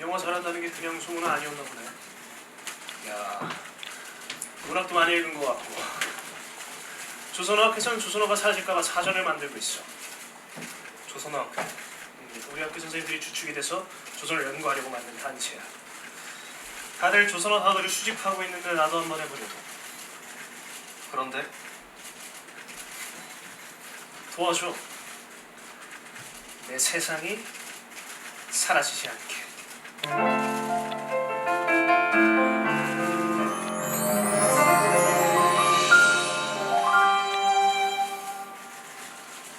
영어 잘한다는 게 그냥 소문은 아니었나 보네. 야, 문학도 많이 읽은 것 같고. 조선어학회선 조선어가 사라질까봐 사전을 만들고 있어. 조선어학회. 음, 우리 학교 선생님들이 주축이 돼서 조선을 연구하려고 만든 단체야. 다들 조선어 단어를 수집하고 있는데 나도 한번 해보려고. 그런데 도와줘. 내 세상이 사라지지 않게.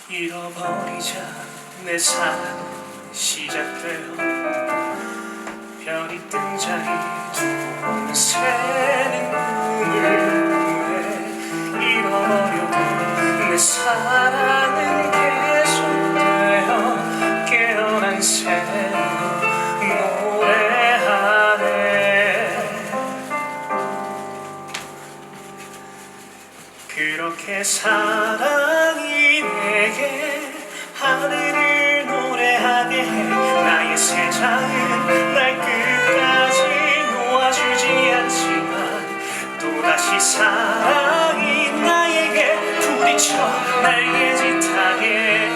잃어버리자 내 사랑 시작되어 별이 뜬 자리 두번 새 그렇게 사랑이 내게 하늘을 노래하게 해. 나의 세상은 날 끝까지 놓아주지 않지만 또다시 사랑이 나에게 부딪혀 날개짓하게 해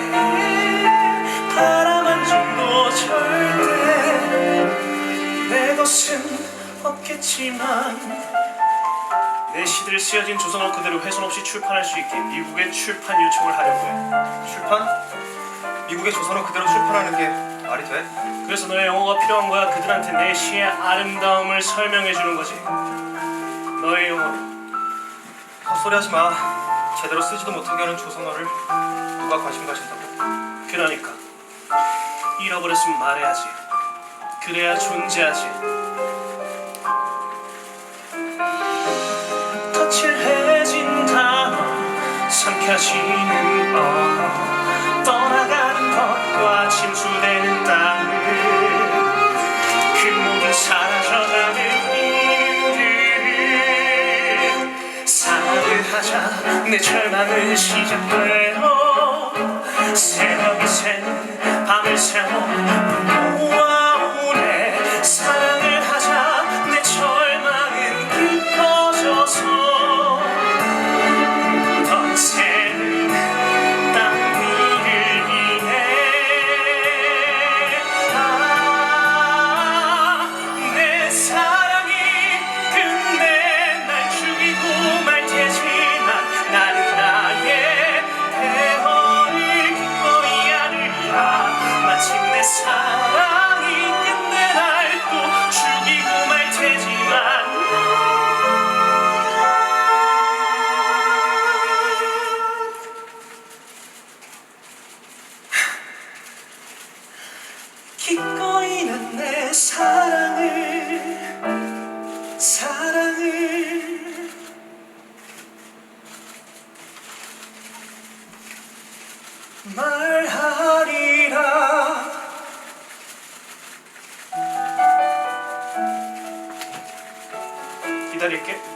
바라만 줘도 절대 내 것은 없겠지만 내 시들 쓰여진 조선어 그대로 훼손 없이 출판할 수 있게 미국에 출판 요청을 하려고 해. 출판? 미국의 조선어 그대로 출판하는 게 말이 돼? 그래서 너의 영어가 필요한 거야. 그들한테 내 시의 아름다움을 설명해 주는 거지. 너의 영어로. 헛소리 하지 마. 제대로 쓰지도 못하게 하는 조선어를 누가 관심 가진다고? 그러니까 잃어버렸으면 말해야지. 그래야 존재하지. 사랑하자. 내 절망은 시작되어 새벽이 새는 밤을 새워 기꺼이 난 내 사랑을 사랑을 말하리라. 기다릴게